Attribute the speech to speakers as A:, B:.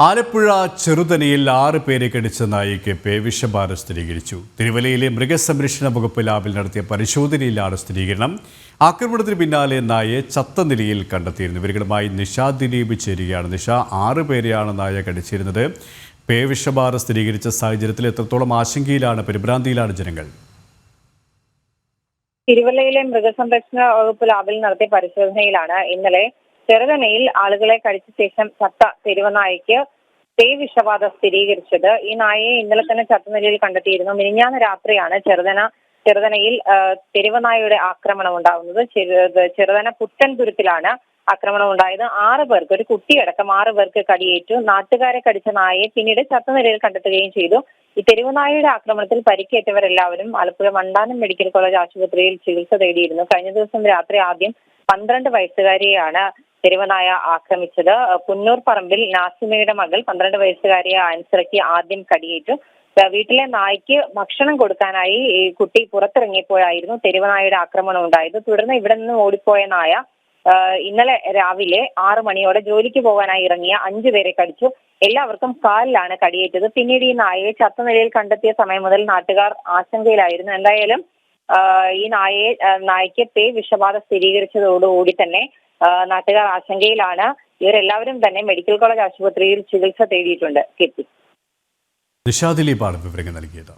A: ആലപ്പുഴ ചെറുതനയിൽ ആറ് പേരെ കടിച്ച നായിക്ക് പേവിഷബാധ സ്ഥിരീകരിച്ചു. തിരുവല്ലയിലെ മൃഗസംരക്ഷണ വകുപ്പ് ലാബിൽ നടത്തിയ പരിശോധനയിലാണ് സ്ഥിരീകരണം. ആക്രമണത്തിന് പിന്നാലെ നായയെ ചത്ത നിലയിൽ കണ്ടെത്തിയിരുന്നു. ഇവരുമായി നിഷ ദിലീപ് ചേരുകയാണ്. നിഷ ആറ് പേരെയാണ് നായ കടിച്ചിരുന്നത്. പേവിഷബാധ സ്ഥിരീകരിച്ച സാഹചര്യത്തിൽ എത്രത്തോളം ആശങ്കയിലാണ് പരിഭ്രാന്തിയിലാണ് ജനങ്ങൾ?
B: തിരുവല്ലയിലെ മൃഗസംരക്ഷണ വകുപ്പ് ലാബിൽ നടത്തിയ പരിശോധനയിലാണ് ഇന്നലെ ചെറുതനയിൽ ആളുകളെ കടിച്ച ശേഷം ചത്ത തെരുവനായയ്ക്ക് തേ വിഷബാധ സ്ഥിരീകരിച്ചത്. ഈ നായയെ ഇന്നലെ തന്നെ ചത്ത നിലയിൽ കണ്ടെത്തിയിരുന്നു. മിനിഞ്ഞാന്ന് രാത്രിയാണ് ചെറുതന ചെറുതനയിൽ തെരുവനായയുടെ ആക്രമണം ഉണ്ടാകുന്നത് ചെറു- ചെറുതന പുത്തൻപുരത്തിലാണ് ആക്രമണം ഉണ്ടായത്. ആറ് പേർക്ക് ഒരു കുട്ടിയടക്കം ആറ് പേർക്ക് കടിയേറ്റു. നാട്ടുകാരെ കടിച്ച നായയെ പിന്നീട് ചത്ത നിലയിൽ കണ്ടെത്തുകയും ചെയ്തു. ഈ തെരുവുനായയുടെ ആക്രമണത്തിൽ പരിക്കേറ്റവരെല്ലാവരും ആലപ്പുഴ മണ്ടാനം മെഡിക്കൽ കോളേജ് ആശുപത്രിയിൽ ചികിത്സ തേടിയിരുന്നു. കഴിഞ്ഞ ദിവസം രാത്രി ആദ്യം പന്ത്രണ്ട് വയസ്സുകാരിയെയാണ് തെരുവനായ ആക്രമിച്ചത്. പുന്നൂർ പറമ്പിൽ നാസിമയുടെ മകൾ പന്ത്രണ്ട് വയസ്സുകാരിയെ ആൻസറയ്ക്ക് ആദ്യം കടിയേറ്റു. വീട്ടിലെ നായ്ക്ക് ഭക്ഷണം കൊടുക്കാനായി ഈ കുട്ടി പുറത്തിറങ്ങിയപ്പോഴായിരുന്നു തെരുവനായയുടെ ആക്രമണം ഉണ്ടായത്. തുടർന്ന് ഇവിടെ നിന്ന് ഓടിപ്പോയ നായ ഇന്നലെ രാവിലെ ആറു മണിയോടെ ജോലിക്ക് പോകാനായി ഇറങ്ങിയ അഞ്ചു പേരെ കടിച്ചു. എല്ലാവർക്കും കാലിലാണ് കടിയേറ്റത്. പിന്നീട് ഈ നായയെ ചത്ത നിലയിൽ കണ്ടെത്തിയ സമയം മുതൽ നാട്ടുകാർ ആശങ്കയിലായിരുന്നു. എന്തായാലും ഈ നായയെ നായ്ക്കത്തെ വിഷബാധ സ്ഥിരീകരിച്ചതോടുകൂടി തന്നെ നാട്ടുകാർ ആശങ്കയിലാണ്. ഇവരെല്ലാവരും തന്നെ മെഡിക്കൽ കോളേജ് ആശുപത്രിയിൽ ചികിത്സ തേടിയിട്ടുണ്ട്.
A: കെത്തി നിഷാദിലീപാണ് വിവരങ്ങൾ നൽകിയത്.